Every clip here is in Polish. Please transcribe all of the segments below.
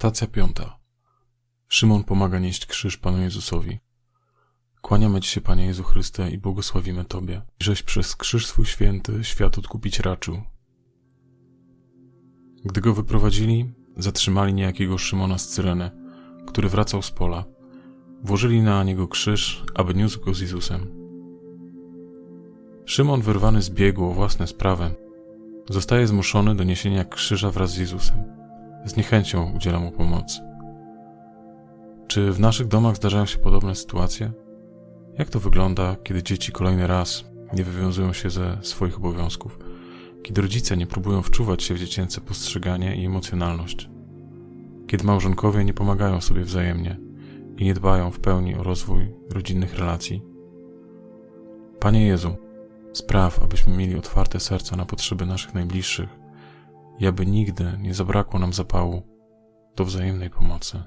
Stacja piąta. Szymon pomaga nieść krzyż Panu Jezusowi. Kłaniamy Ci się, Panie Jezu Chryste, i błogosławimy Tobie, żeś przez krzyż swój święty świat odkupić raczył. Gdy go wyprowadzili, zatrzymali niejakiego Szymona z Cyreny, który wracał z pola. Włożyli na niego krzyż, aby niósł go z Jezusem. Szymon, wyrwany z biegu o własne sprawy, zostaje zmuszony do niesienia krzyża wraz z Jezusem. Z niechęcią udziela mu pomocy. Czy w naszych domach zdarzają się podobne sytuacje? Jak to wygląda, kiedy dzieci kolejny raz nie wywiązują się ze swoich obowiązków, kiedy rodzice nie próbują wczuwać się w dziecięce postrzeganie i emocjonalność, kiedy małżonkowie nie pomagają sobie wzajemnie i nie dbają w pełni o rozwój rodzinnych relacji? Panie Jezu, spraw, abyśmy mieli otwarte serca na potrzeby naszych najbliższych i aby nigdy nie zabrakło nam zapału do wzajemnej pomocy.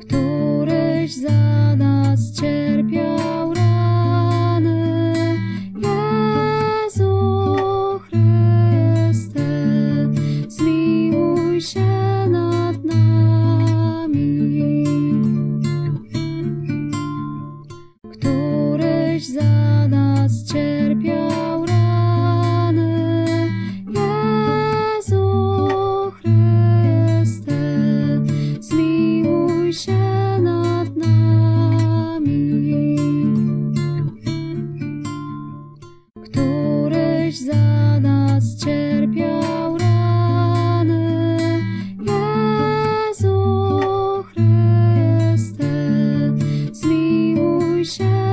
Któryś za nas cierpiał rany, Jezu Chryste, zmiłuj się nad nami. Któryś za nas się nad nami. Któryś za nas cierpiał rany, Jezu Chryste, zmiłuj się.